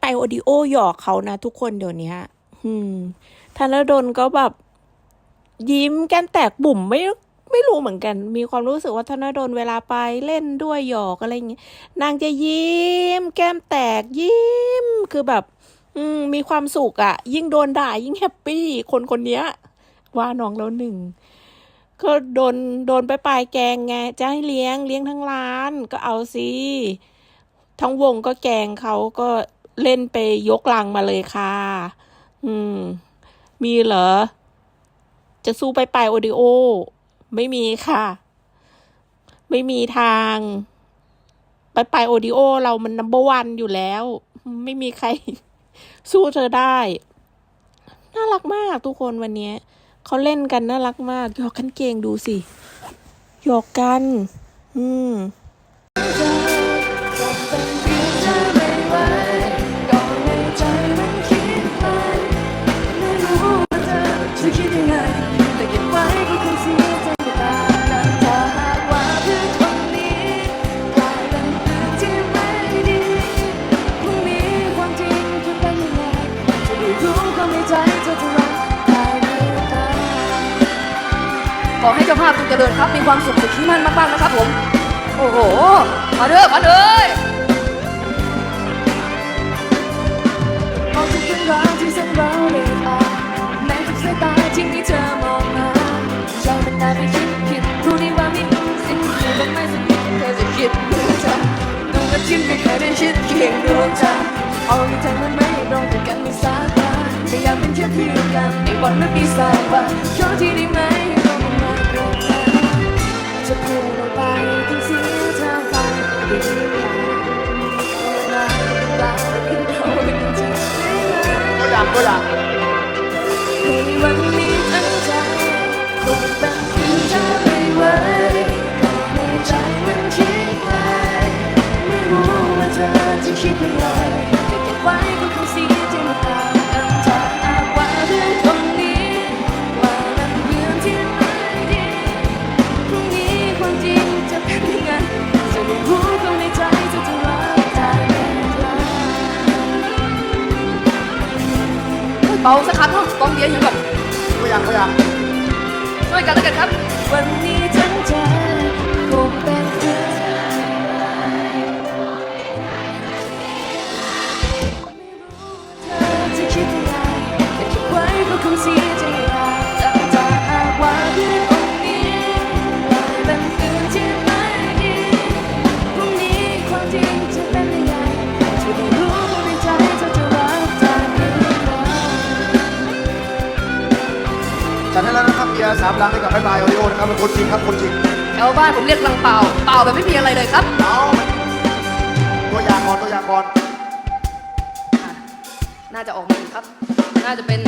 ไปโอดิโอหยอกเขานะทุกคนเดี๋ยวนี้อืมธนดลก็แบบยิ้มแก้มแตกบุ๋มไม่ไม่รู้เหมือนกัน มีความรู้สึกว่าธนดลเวลาไปเล่นด้วยหยอกอะไรอย่างเงี้ยนางจะยิ้ม แก้มแตกยิ้ม คือแบบ อืม มีความสุขอะ่ะ ยิ่งโดนด่ายิ่งแฮปปี้คนคนเนี้ยว่าน้องแล้วหนึ่งก็โดนโดนไปปลายแกงไงจะให้เลี้ยงเลี้ยงทั้งร้านก็เอาสิทั้งวงก็แกงเขาก็ เล่นไปยกลังมาเลยค่ะ อืม มีเหรอ จะสู้ไปปลายโอดิโอ ไม่มีค่ะ ไม่มีทาง ไปปลายโอดิโอ เรามันนัมเบอร์วันอยู่แล้ว ไม่มีใคร สู้เธอได้ น่ารักมากทุกคนวันนี้เขาเล่นกันน่ารักมากหยอกกันเก่งดูสิหยอกกัน อืม ขอให้เจ้าภาพจงเจริญครับ มีความสุขสุขที่มั่นมากๆนะครับผม โอ้โหมาเด้อมาเลยมองทุกเรื่องราวที่ฉันเราได้อ่านแม้ทุกสายตาที่มีเธอมองมาใจมันน่าไม่คิดผิดรู้ดีว่ามีสิ่งที่มันไม่สมควรเธอจะคิดเหมือนฉันดูว่าที่ไม่เคยได้ชิดเคียงดวงใจเอาที่เธอมันไม่ตรงกันไม่สายตาแต่อยากเป็นแค่เพื่อนกันในวันไม่มีสายว่าขอที่ได้ ดีก เบาสักครั้งเนาะกองเบียร์อยู่แบบตัวอย่างตัวอย่างช่วยกันแล้วกันครับ วันนี้ทั้งใจค แล้วนะครับเบียร์สามลังให้กับไบายบายโอริโอนะครับเป็นคนจริงครับคนจริงแถวบ้านผมเรียกลังเปล่า เปล่าแบบไม่มีอะไรเลยครับเอาตัวอย่างก่อนตัวอย่างก่อนอะน่าจะออกมาอีกครับ น่าจะเป็น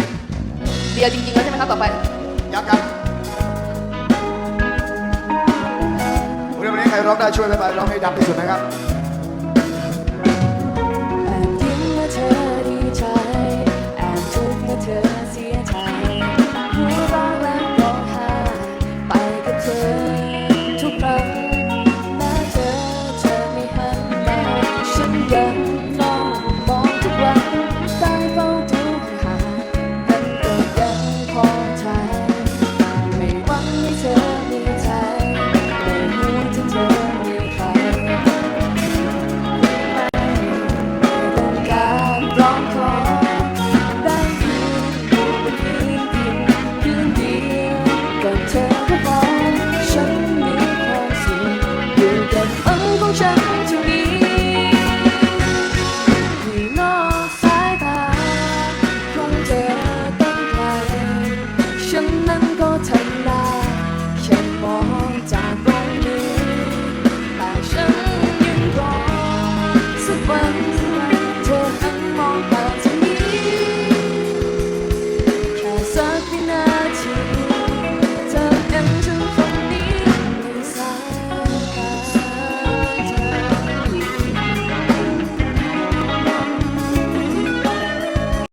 เบียร์จริงๆแล้วใช่ไหมครับต่อไป ยับยับวันนี้ใครร้องได้ช่วยไบายบายร้องให้ดังที่สุดนะครับ